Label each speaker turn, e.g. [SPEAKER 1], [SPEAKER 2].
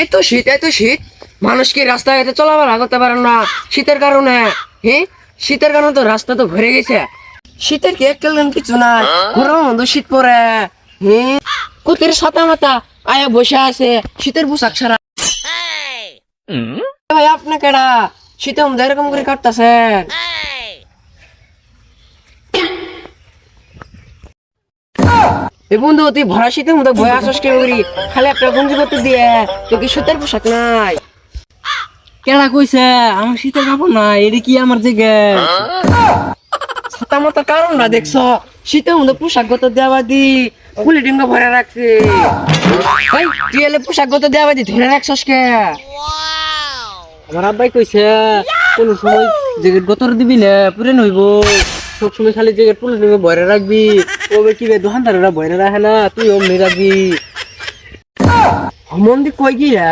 [SPEAKER 1] এই তো শীত এই তো শীত। মানুষ কি রাস্তায় এতে চলাফেরা করতে পারে না? শীতের কারণে হ্যাঁ শীতের কারণে তো রাস্তা তো ভরে গেছে। শীতের কি এককেল কিছু না গরম মন্দ শীত পরে হ্যাঁ কুতির সাতা মাতা আয়া বসে আছে শীতের পোশাক ছাড়া। ভাই আপনি কেডা? শীতে মধ্যে এরকম করে কাটতেছেন। এ বন্ধু তুই ভরা শীতের মধ্যে ভয় আসস কেন করি খালি একটা গঞ্জি করতে দিয়ে তোর কি শীতের পোশাক নাই?
[SPEAKER 2] কেডা কইছে? আমার শীতের কাপড় না এটি কি আমার জেগে
[SPEAKER 1] ছাতা মাতা কারণ না দেখছ? শীতের মধ্যে পোশাক গত দেওয়া দি ফুলি ডিঙ্গা ভরে রাখছে। এই তুই এলে পোশাক গত দেওয়া দি ধরে রাখছস কে?
[SPEAKER 2] আমার আব্বাই কইছে কোন সময় জেগেট গতর দিবি না পুরে নইব। সব সময় খালি জেগেট পুলে নিবে ভরে রাখবি। ওবে কি বে দোকানদারেরা ভরে রাখে না? তুই অমনি রাখবি
[SPEAKER 1] মন্দির কই গিয়া?